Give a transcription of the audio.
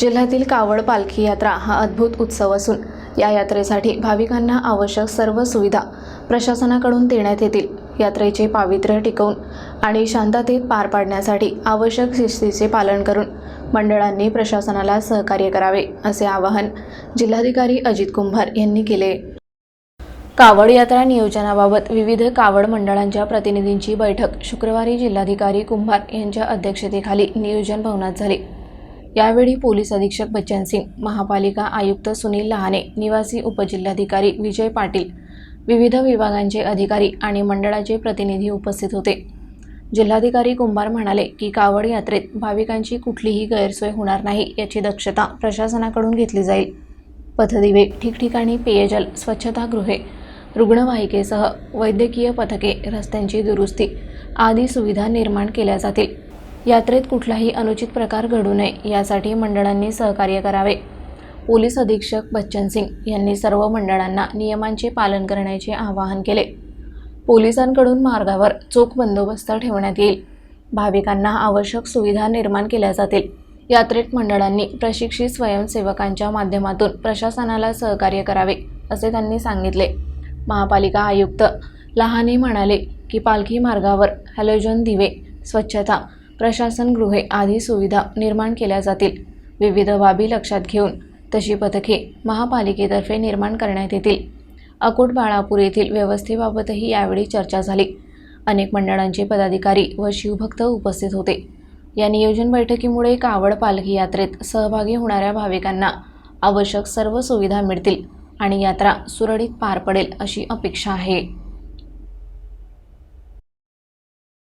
जिल्ह्यातील कावड पालखी यात्रा हा अद्भुत उत्सव असून या यात्रेसाठी भाविकांना आवश्यक सर्व सुविधा प्रशासनाकडून देण्यात येतील. यात्रेचे पावित्र्य टिकवून आणि शांततेत पार पाडण्यासाठी आवश्यक शिस्तीचे पालन करून मंडळांनी प्रशासनाला सहकार्य करावे असे आवाहन जिल्हाधिकारी अजित कुंभार यांनी केले. कावड यात्रा नियोजनाबाबत विविध कावड मंडळांच्या प्रतिनिधींची बैठक शुक्रवारी जिल्हाधिकारी कुंभार यांच्या अध्यक्षतेखाली नियोजन भवनात झाली. यावेळी पोलीस अधीक्षक बच्चन सिंग महापालिका आयुक्त सुनील लहाने निवासी उपजिल्हाधिकारी विजय पाटील विविध विभागांचे अधिकारी आणि मंडळाचे प्रतिनिधी उपस्थित होते. जिल्हाधिकारी कुंभार म्हणाले की कावड यात्रेत भाविकांची कुठलीही गैरसोय होणार नाही याची दक्षता प्रशासनाकडून घेतली जाईल. पथदिवे ठिकठिकाणी पेयजल स्वच्छतागृहे रुग्णवाहिकेसह वैद्यकीय पथके रस्त्यांची दुरुस्ती आदी सुविधा निर्माण केल्या जातील. यात्रेत कुठलाही अनुचित प्रकार घडू नये यासाठी मंडळांनी सहकार्य करावे. पोलीस अधीक्षक बच्चन सिंग यांनी सर्व मंडळांना नियमांचे पालन करण्याचे आवाहन केले. पोलिसांकडून मार्गावर चोख बंदोबस्त ठेवण्यात येईल. भाविकांना आवश्यक सुविधा निर्माण केल्या जातील. यात्रेत मंडळांनी प्रशिक्षित स्वयंसेवकांच्या माध्यमातून प्रशासनाला सहकार्य करावे असे त्यांनी सांगितले. महापालिका आयुक्त लहाने म्हणाले की पालखी मार्गावर हॅलोजन दिवे स्वच्छता प्रशासन गृहे आदी सुविधा निर्माण केल्या जातील. विविध बाबी लक्षात घेऊन तशी पथके महापालिकेतर्फे निर्माण करण्यात येतील. अकोट बाळापूर येथील व्यवस्थेबाबतही यावेळी चर्चा झाली. अनेक मंडळांचे पदाधिकारी व शिवभक्त उपस्थित होते. या नियोजन बैठकीमुळे कावड पालखी यात्रेत सहभागी होणाऱ्या भाविकांना आवश्यक सर्व सुविधा मिळतील आणि यात्रा सुरळीत पार पडेल अशी अपेक्षा आहे.